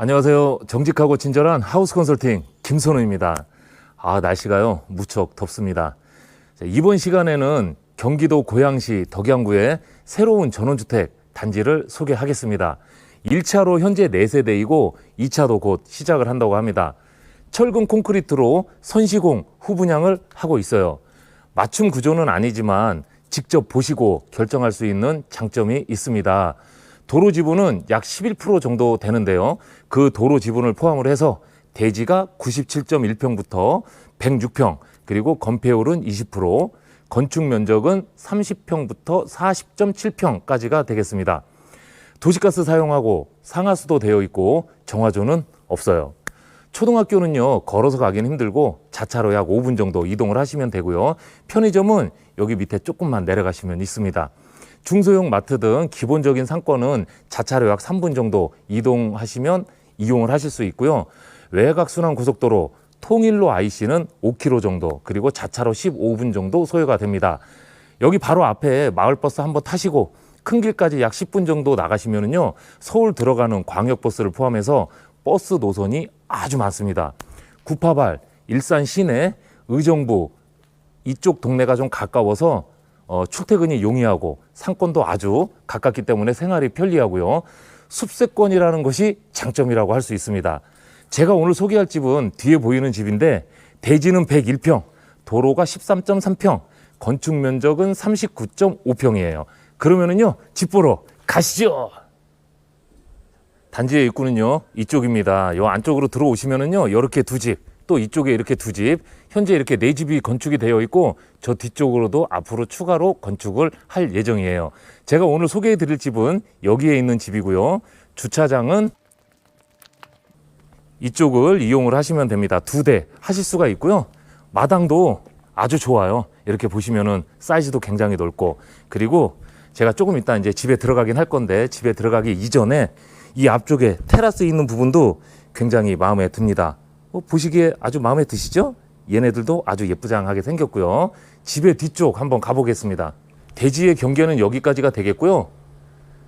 안녕하세요. 정직하고 친절한 하우스 컨설팅 김선우입니다. 아, 날씨가요, 무척 덥습니다. 자, 이번 시간에는 경기도 고양시 덕양구의 새로운 전원주택 단지를 소개하겠습니다. 1차로 현재 4세대이고 2차도 곧 시작을 한다고 합니다. 철근 콘크리트로 선시공 후분양을 하고 있어요. 맞춤 구조는 아니지만 직접 보시고 결정할 수 있는 장점이 있습니다. 도로 지분은 약 11% 정도 되는데요. 그 도로 지분을 포함을 해서 대지가 97.1평부터 106평, 그리고 건폐율은 20%, 건축 면적은 30평부터 40.7평까지가 되겠습니다. 도시가스 사용하고 상하수도 되어 있고 정화조는 없어요. 초등학교는요 걸어서 가기는 힘들고 자차로 약 5분 정도 이동을 하시면 되고요. 편의점은 여기 밑에 조금만 내려가시면 있습니다. 중소형 마트 등 기본적인 상권은 자차로 약 3분 정도 이동하시면 이용을 하실 수 있고요. 외곽순환 고속도로 통일로 IC는 5km 정도 그리고 자차로 15분 정도 소요가 됩니다. 여기 바로 앞에 마을버스 한번 타시고 큰 길까지 약 10분 정도 나가시면은요 서울 들어가는 광역버스를 포함해서 버스 노선이 아주 많습니다. 구파발, 일산 시내, 의정부 이쪽 동네가 좀 가까워서 어, 출퇴근이 용이하고 상권도 아주 가깝기 때문에 생활이 편리하고요. 숲세권이라는 것이 장점이라고 할 수 있습니다. 제가 오늘 소개할 집은 뒤에 보이는 집인데 대지는 101평, 도로가 13.3평, 건축 면적은 39.5평이에요. 그러면은요, 집 보러 가시죠. 단지의 입구는요 이쪽입니다. 요 안쪽으로 들어오시면은요 이렇게 두 집, 또 이쪽에 이렇게 두 집, 현재 이렇게 네 집이 건축이 되어 있고 저 뒤쪽으로도 앞으로 추가로 건축을 할 예정이에요. 제가 오늘 소개해 드릴 집은 여기에 있는 집이고요. 주차장은 이쪽을 이용을 하시면 됩니다. 두 대 하실 수가 있고요. 마당도 아주 좋아요. 이렇게 보시면은 사이즈도 굉장히 넓고 그리고 제가 조금 이따 이제 집에 들어가긴 할 건데 집에 들어가기 이전에 이 앞쪽에 테라스 있는 부분도 굉장히 마음에 듭니다. 어, 보시기에 아주 마음에 드시죠? 얘네들도 아주 예쁘장하게 생겼고요. 집의 뒤쪽 한번 가보겠습니다. 대지의 경계는 여기까지가 되겠고요.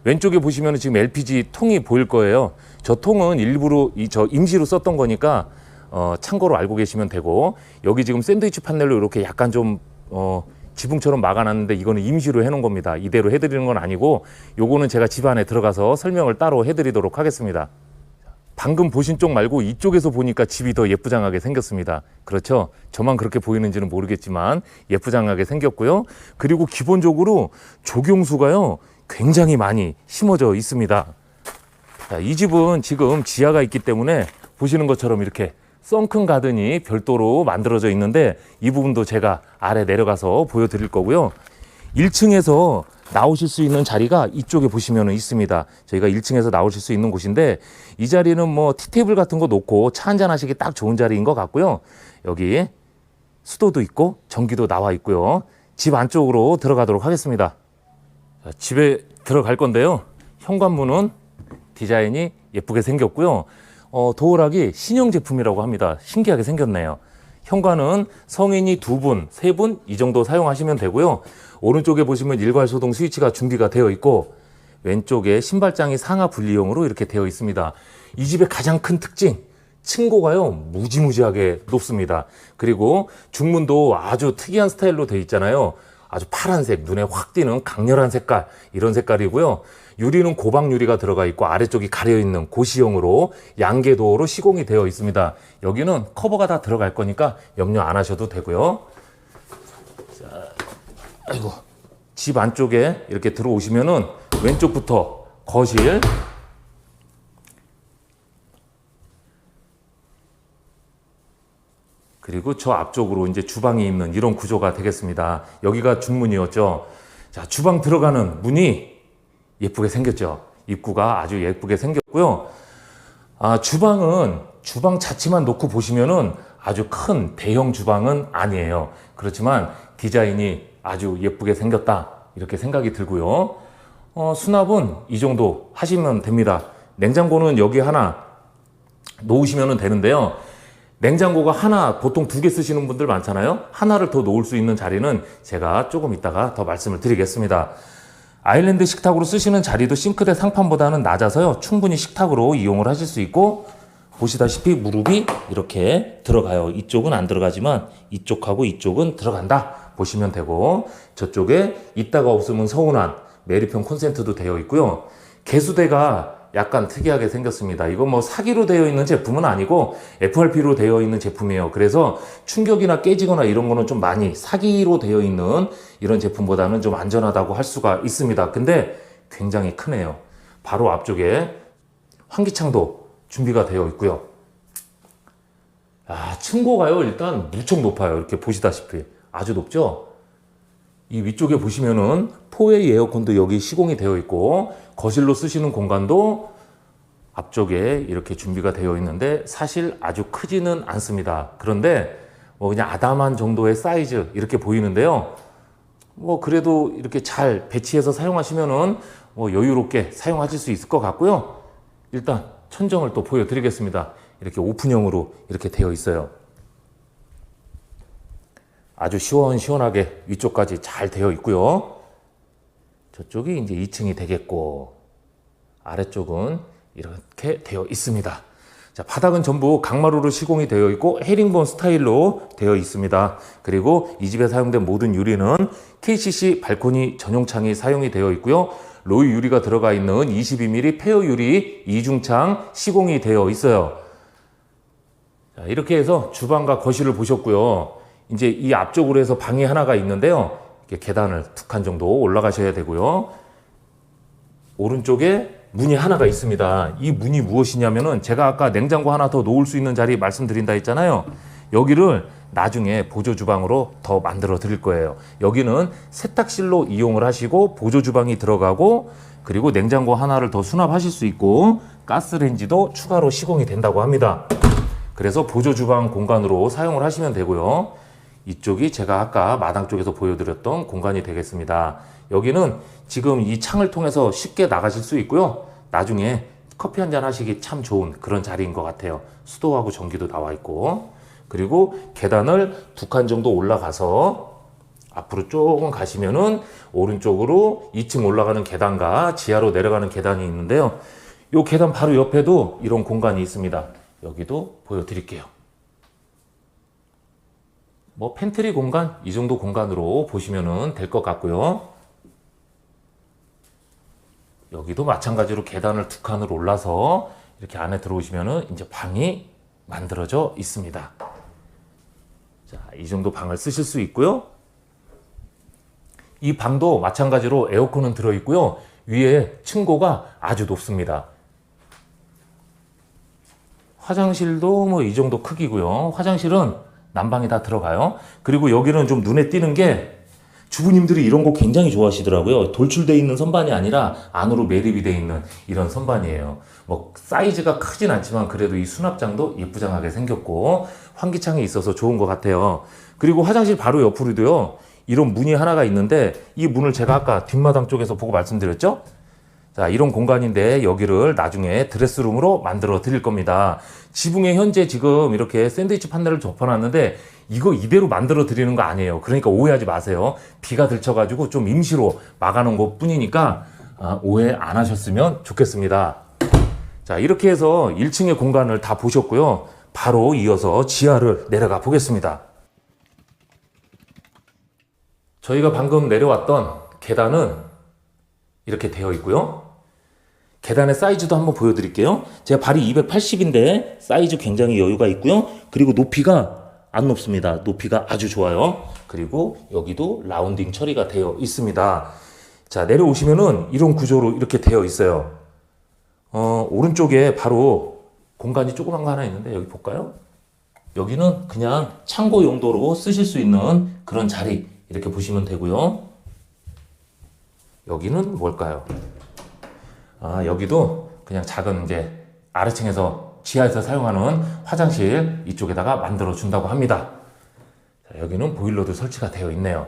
왼쪽에 보시면 지금 LPG 통이 보일 거예요. 저 통은 일부러 이 저 임시로 썼던 거니까 어, 참고로 알고 계시면 되고 여기 지금 샌드위치 판넬로 이렇게 약간 좀 어, 지붕처럼 막아놨는데 이거는 임시로 해놓은 겁니다. 이대로 해드리는 건 아니고 요거는 제가 집 안에 들어가서 설명을 따로 해드리도록 하겠습니다. 방금 보신 쪽 말고 이쪽에서 보니까 집이 더 예쁘장하게 생겼습니다. 그렇죠? 저만 그렇게 보이는지는 모르겠지만 예쁘장하게 생겼고요. 그리고 기본적으로 조경수가요 굉장히 많이 심어져 있습니다. 자, 이 집은 지금 지하가 있기 때문에 보시는 것처럼 이렇게 썬큰 가든이 별도로 만들어져 있는데 이 부분도 제가 아래 내려가서 보여드릴 거고요. 1층에서 나오실 수 있는 자리가 이쪽에 보시면 있습니다. 저희가 1층에서 나오실 수 있는 곳인데 이 자리는 뭐 티테이블 같은 거 놓고 차 한잔 하시기 딱 좋은 자리인 것 같고요. 여기 수도도 있고 전기도 나와 있고요. 집 안쪽으로 들어가도록 하겠습니다. 자, 집에 들어갈 건데요. 현관문은 디자인이 예쁘게 생겼고요. 어, 도어락이 신형 제품이라고 합니다. 신기하게 생겼네요. 현관은 성인이 두 분, 세 분 이 정도 사용하시면 되고요. 오른쪽에 보시면 일괄 소동 스위치가 준비가 되어 있고 왼쪽에 신발장이 상하 분리형으로 이렇게 되어 있습니다. 이 집의 가장 큰 특징 층고가요 무지무지하게 높습니다. 그리고 중문도 아주 특이한 스타일로 되어 있잖아요. 아주 파란색 눈에 확 띄는 강렬한 색깔 이런 색깔이고요. 유리는 고방 유리가 들어가 있고 아래쪽이 가려 있는 고시형으로 양계 도어로 시공이 되어 있습니다. 여기는 커버가 다 들어갈 거니까 염려 안 하셔도 되고요. 자, 아이고 집 안쪽에 이렇게 들어오시면은 왼쪽부터 거실 그리고 저 앞쪽으로 이제 주방이 있는 이런 구조가 되겠습니다. 여기가 중문이었죠. 자, 주방 들어가는 문이 예쁘게 생겼죠. 입구가 아주 예쁘게 생겼고요. 아, 주방은 주방 자체만 놓고 보시면은 아주 큰 대형 주방은 아니에요. 그렇지만 디자인이 아주 예쁘게 생겼다. 이렇게 생각이 들고요. 어, 수납은 이 정도 하시면 됩니다. 냉장고는 여기 하나 놓으시면 되는데요. 냉장고가 하나 보통 두 개 쓰시는 분들 많잖아요. 하나를 더 놓을 수 있는 자리는 제가 조금 이따가 더 말씀을 드리겠습니다. 아일랜드 식탁으로 쓰시는 자리도 싱크대 상판보다는 낮아서요. 충분히 식탁으로 이용을 하실 수 있고 보시다시피 무릎이 이렇게 들어가요. 이쪽은 안 들어가지만 이쪽하고 이쪽은 들어간다 보시면 되고 저쪽에 있다가 없으면 서운한 메리평 콘센트도 되어 있고요. 개수대가 약간 특이하게 생겼습니다. 이건 뭐 사기로 되어 있는 제품은 아니고 FRP로 되어 있는 제품이에요. 그래서 충격이나 깨지거나 이런 거는 좀 많이 사기로 되어 있는 이런 제품보다는 좀 안전하다고 할 수가 있습니다. 근데 굉장히 크네요. 바로 앞쪽에 환기창도 준비가 되어 있고요. 아, 층고가요. 일단 무척 높아요. 이렇게 보시다시피 아주 높죠? 이 위쪽에 보시면은 포웨이 에어컨도 여기 시공이 되어 있고 거실로 쓰시는 공간도 앞쪽에 이렇게 준비가 되어 있는데 사실 아주 크지는 않습니다. 그런데 뭐 그냥 아담한 정도의 사이즈 이렇게 보이는데요. 뭐 그래도 이렇게 잘 배치해서 사용하시면은 뭐 여유롭게 사용하실 수 있을 것 같고요. 일단 천정을 또 보여드리겠습니다. 이렇게 오픈형으로 이렇게 되어 있어요. 아주 시원시원하게 위쪽까지 잘 되어 있고요. 저쪽이 이제 2층이 되겠고 아래쪽은 이렇게 되어 있습니다. 자, 바닥은 전부 강마루로 시공이 되어 있고 헤링본 스타일로 되어 있습니다. 그리고 이 집에 사용된 모든 유리는 KCC 발코니 전용창이 사용이 되어 있고요. 로이 유리가 들어가 있는 22mm 페어 유리 이중창 시공이 되어 있어요. 자, 이렇게 해서 주방과 거실을 보셨고요. 이제 이 앞쪽으로 해서 방이 하나가 있는데요. 계단을 두 칸 정도 올라가셔야 되고요. 오른쪽에 문이 하나가 있습니다. 이 문이 무엇이냐면은 제가 아까 냉장고 하나 더 놓을 수 있는 자리 말씀드린다 했잖아요. 여기를 나중에 보조 주방으로 더 만들어 드릴 거예요. 여기는 세탁실로 이용을 하시고 보조 주방이 들어가고 그리고 냉장고 하나를 더 수납하실 수 있고 가스레인지도 추가로 시공이 된다고 합니다. 그래서 보조 주방 공간으로 사용을 하시면 되고요. 이쪽이 제가 아까 마당 쪽에서 보여드렸던 공간이 되겠습니다. 여기는 지금 이 창을 통해서 쉽게 나가실 수 있고요. 나중에 커피 한 잔 하시기 참 좋은 그런 자리인 것 같아요. 수도하고 전기도 나와 있고. 그리고 계단을 두 칸 정도 올라가서 앞으로 조금 가시면은 오른쪽으로 2층 올라가는 계단과 지하로 내려가는 계단이 있는데요. 이 계단 바로 옆에도 이런 공간이 있습니다. 여기도 보여드릴게요. 뭐 팬트리 공간 이 정도 공간으로 보시면 될 것 같고요. 여기도 마찬가지로 계단을 두 칸을 올라서 이렇게 안에 들어오시면은 이제 방이 만들어져 있습니다. 자, 이 정도 방을 쓰실 수 있고요. 이 방도 마찬가지로 에어컨은 들어 있고요. 위에 층고가 아주 높습니다. 화장실도 뭐 이 정도 크기고요. 화장실은 난방이 다 들어가요. 그리고 여기는 좀 눈에 띄는 게 주부님들이 이런 거 굉장히 좋아하시더라고요. 돌출돼 있는 선반이 아니라 안으로 매립이 돼 있는 이런 선반이에요. 뭐 사이즈가 크진 않지만 그래도 이 수납장도 예쁘장하게 생겼고 환기창이 있어서 좋은 것 같아요. 그리고 화장실 바로 옆으로도요. 이런 문이 하나가 있는데 이 문을 제가 아까 뒷마당 쪽에서 보고 말씀드렸죠? 자, 이런 공간인데 여기를 나중에 드레스룸으로 만들어 드릴 겁니다. 지붕에 현재 지금 이렇게 샌드위치 판넬을 접어놨는데 이거 이대로 만들어 드리는 거 아니에요. 그러니까 오해하지 마세요. 비가 들쳐가지고 좀 임시로 막아놓은 것 뿐이니까 아, 오해 안 하셨으면 좋겠습니다. 자, 이렇게 해서 1층의 공간을 다 보셨고요. 바로 이어서 지하를 내려가 보겠습니다. 저희가 방금 내려왔던 계단은 이렇게 되어 있고요. 계단의 사이즈도 한번 보여드릴게요. 제가 발이 280인데 사이즈 굉장히 여유가 있고요. 그리고 높이가 안 높습니다. 높이가 아주 좋아요. 그리고 여기도 라운딩 처리가 되어 있습니다. 자, 내려오시면은 이런 구조로 이렇게 되어 있어요. 어, 오른쪽에 바로 공간이 조그만 거 하나 있는데 여기 볼까요? 여기는 그냥 창고 용도로 쓰실 수 있는 그런 자리 이렇게 보시면 되고요. 여기는 뭘까요? 아, 여기도 그냥 작은 이제 아래층에서 지하에서 사용하는 화장실 이쪽에다가 만들어 준다고 합니다. 자, 여기는 보일러도 설치가 되어 있네요.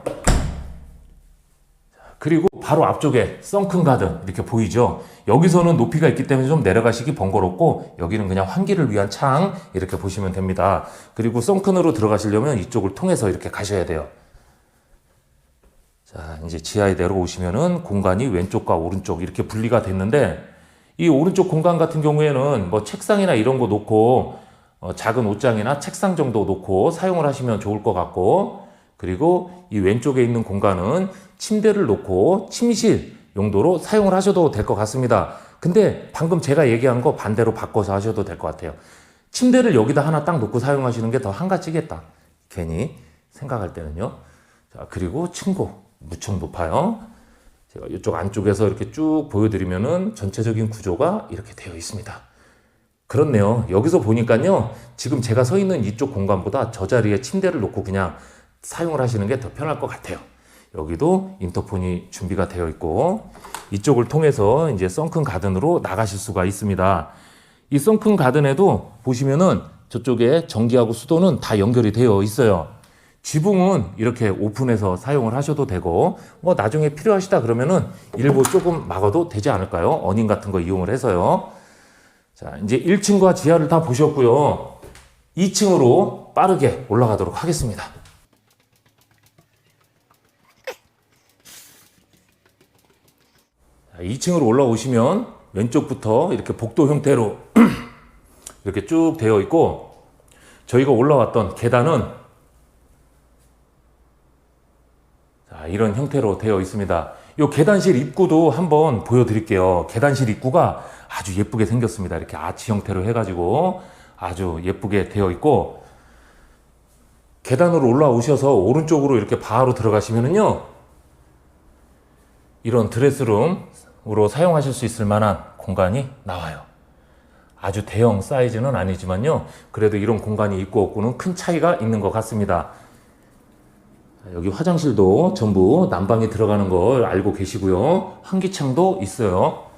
자, 그리고 바로 앞쪽에 썬큰 가든 이렇게 보이죠? 여기서는 높이가 있기 때문에 좀 내려가시기 번거롭고 여기는 그냥 환기를 위한 창 이렇게 보시면 됩니다. 그리고 썬큰으로 들어가시려면 이쪽을 통해서 이렇게 가셔야 돼요. 자, 이제 지하에 내려오시면은 공간이 왼쪽과 오른쪽 이렇게 분리가 됐는데 이 오른쪽 공간 같은 경우에는 뭐 책상이나 이런 거 놓고 어, 작은 옷장이나 책상 정도 놓고 사용을 하시면 좋을 것 같고 그리고 이 왼쪽에 있는 공간은 침대를 놓고 침실 용도로 사용을 하셔도 될 것 같습니다. 근데 방금 제가 얘기한 거 반대로 바꿔서 하셔도 될 것 같아요. 침대를 여기다 하나 딱 놓고 사용하시는 게 더 한가지겠다. 괜히 생각할 때는요. 자, 그리고 층고 무척 높아요. 제가 이쪽 안쪽에서 이렇게 쭉 보여드리면은 전체적인 구조가 이렇게 되어 있습니다. 그렇네요. 여기서 보니까요. 지금 제가 서 있는 이쪽 공간보다 저 자리에 침대를 놓고 그냥 사용을 하시는 게 더 편할 것 같아요. 여기도 인터폰이 준비가 되어 있고 이쪽을 통해서 이제 썬큰 가든으로 나가실 수가 있습니다. 이 썬큰 가든에도 보시면은 저쪽에 전기하고 수도는 다 연결이 되어 있어요. 지붕은 이렇게 오픈해서 사용을 하셔도 되고 뭐 나중에 필요하시다 그러면은 일부 조금 막아도 되지 않을까요? 어닝 같은 거 이용을 해서요. 자, 이제 1층과 지하를 다 보셨고요. 2층으로 빠르게 올라가도록 하겠습니다. 자, 2층으로 올라오시면 왼쪽부터 이렇게 복도 형태로 이렇게 쭉 되어 있고 저희가 올라왔던 계단은 자, 이런 형태로 되어 있습니다. 이 계단실 입구도 한번 보여드릴게요. 계단실 입구가 아주 예쁘게 생겼습니다. 이렇게 아치 형태로 해가지고 아주 예쁘게 되어 있고 계단으로 올라오셔서 오른쪽으로 이렇게 바로 들어가시면은요 이런 드레스룸으로 사용하실 수 있을 만한 공간이 나와요. 아주 대형 사이즈는 아니지만요. 그래도 이런 공간이 있고 없고는 큰 차이가 있는 것 같습니다. 자, 여기 화장실도 전부 난방이 들어가는 걸 알고 계시고요. 환기창도 있어요.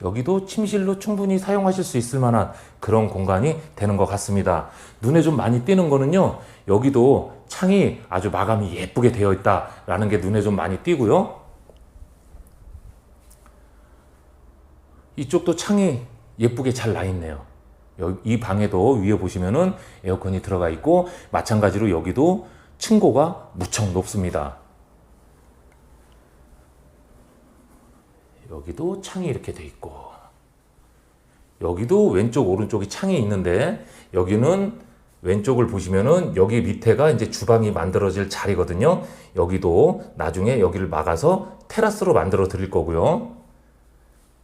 여기도 침실로 충분히 사용하실 수 있을 만한 그런 공간이 되는 것 같습니다. 눈에 좀 많이 띄는 거는요, 여기도 창이 아주 마감이 예쁘게 되어 있다라는 게 눈에 좀 많이 띄고요. 이쪽도 창이 예쁘게 잘 나 있네요. 이 방에도 위에 보시면은 에어컨이 들어가 있고, 마찬가지로 여기도 층고가 무척 높습니다. 여기도 창이 이렇게 돼 있고 여기도 왼쪽 오른쪽이 창이 있는데 여기는 왼쪽을 보시면은 여기 밑에가 이제 주방이 만들어질 자리거든요. 여기도 나중에 여기를 막아서 테라스로 만들어 드릴 거고요.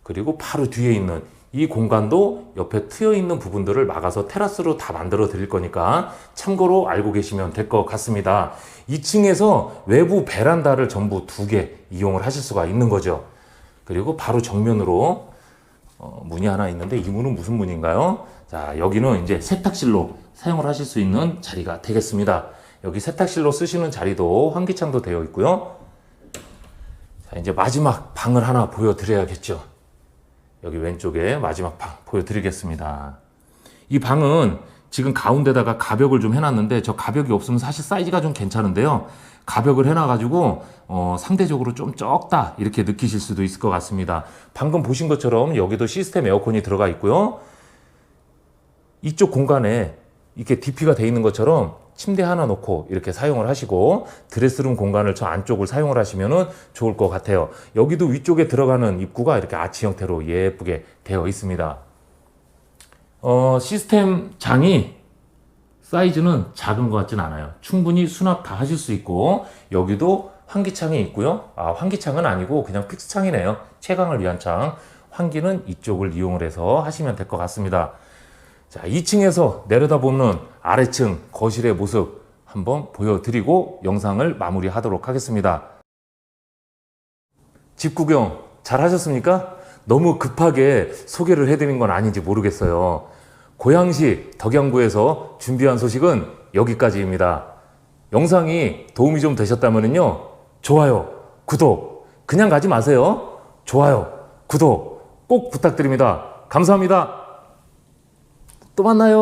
그리고 바로 뒤에 있는 이 공간도 옆에 트여 있는 부분들을 막아서 테라스로 다 만들어 드릴 거니까 참고로 알고 계시면 될 것 같습니다. 2층에서 외부 베란다를 전부 두 개 이용을 하실 수가 있는 거죠. 그리고 바로 정면으로 어, 문이 하나 있는데 이 문은 무슨 문인가요? 자, 여기는 이제 세탁실로 사용을 하실 수 있는 자리가 되겠습니다. 여기 세탁실로 쓰시는 자리도 환기창도 되어 있고요. 자, 이제 마지막 방을 하나 보여드려야겠죠. 여기 왼쪽에 마지막 방 보여드리겠습니다. 이 방은 지금 가운데다가 가벽을 좀 해놨는데 저 가벽이 없으면 사실 사이즈가 좀 괜찮은데요. 가벽을 해놔가지고 어, 상대적으로 좀 적다 이렇게 느끼실 수도 있을 것 같습니다. 방금 보신 것처럼 여기도 시스템 에어컨이 들어가 있고요. 이쪽 공간에 이렇게 DP가 돼 있는 것처럼 침대 하나 놓고 이렇게 사용을 하시고 드레스룸 공간을 저 안쪽을 사용을 하시면은 좋을 것 같아요. 여기도 위쪽에 들어가는 입구가 이렇게 아치 형태로 예쁘게 되어 있습니다. 어, 시스템 장이 사이즈는 작은 것 같진 않아요. 충분히 수납 다 하실 수 있고 여기도 환기창이 있고요. 아, 환기창은 아니고 그냥 픽스창이네요. 채광을 위한 창. 환기는 이쪽을 이용을 해서 하시면 될 것 같습니다. 자, 2층에서 내려다보는 아래층 거실의 모습 한번 보여드리고 영상을 마무리하도록 하겠습니다. 집 구경 잘 하셨습니까? 너무 급하게 소개를 해드린 건 아닌지 모르겠어요. 고양시 덕양구에서 준비한 소식은 여기까지입니다. 영상이 도움이 좀 되셨다면요. 좋아요, 구독, 그냥 가지 마세요. 좋아요, 구독 꼭 부탁드립니다. 감사합니다. 또 만나요.